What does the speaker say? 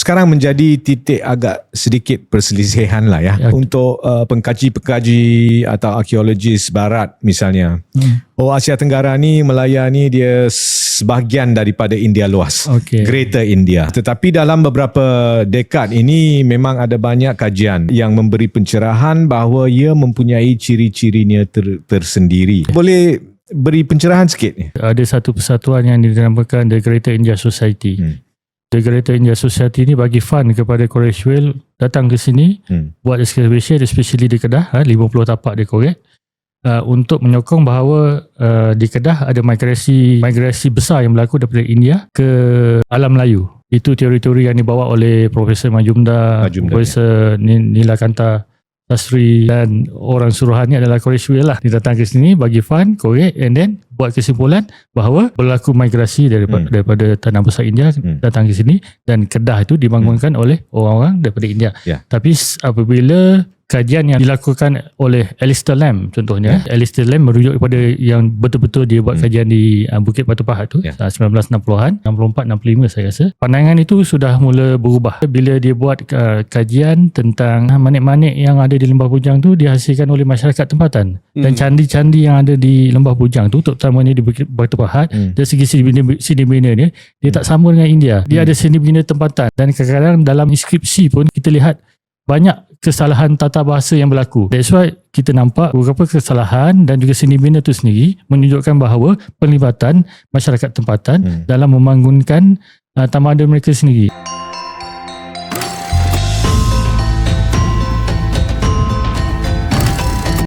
sekarang menjadi titik agak sedikit perselisihan lah ya, Ya. untuk uh, pengkaji-pengkaji atau arkeologis barat misalnya. Hmm. Oh Asia Tenggara ni Melaya ni dia sebahagian daripada India luas. Okey. Greater India. Tetapi dalam beberapa dekad ini memang ada banyak kajian yang memberi pencerahan bahawa ia mempunyai ciri-cirinya ter, tersendiri. Boleh beri pencerahan sikit ni? Ada satu persatuan yang dinamakan The Greater India Society. Hmm. The Greater India Society ni bagi fund kepada Koresh Whale datang ke sini Hmm. buat excavation especially di Kedah ha, 50 tapak dia korek uh, untuk menyokong bahawa uh, di Kedah ada migrasi migrasi besar yang berlaku daripada India ke alam Melayu. Itu teori-teori yang dibawa oleh Profesor Majumdar, Majumdar, Profesor Ni- Nilakanta Sastri dan orang suruhannya adalah Koresh Whale lah. Dia datang ke sini bagi fund, korek and then buat kesimpulan bahawa berlaku migrasi daripada, Hmm. daripada tanah besar India Hmm. datang ke sini dan Kedah itu dibangunkan oleh orang-orang daripada India. Ya. Tapi apabila kajian yang dilakukan oleh Alistair Lamb contohnya, Alistair Lamb merujuk kepada yang betul-betul dia buat Hmm. kajian di uh, Bukit Batu Pahat tu uh, 1960-an, 64 65 saya rasa. Pandangan itu sudah mula berubah bila dia buat uh, kajian tentang manik-manik yang ada di Lembah Bujang tu dihasilkan oleh masyarakat tempatan dan Hmm. candi-candi yang ada di Lembah Bujang tu terutamanya di Bukit Batu Pahat Hmm. dari segi seni bina, bina dia dia tak sama dengan India dia Hmm. ada seni bina tempatan dan kadang-kadang dalam inskripsi pun kita lihat banyak kesalahan tata bahasa yang berlaku that's why kita nampak beberapa kesalahan dan juga seni bina itu sendiri menunjukkan bahawa pelibatan masyarakat tempatan Hmm. dalam membangunkan uh, tamadun mereka sendiri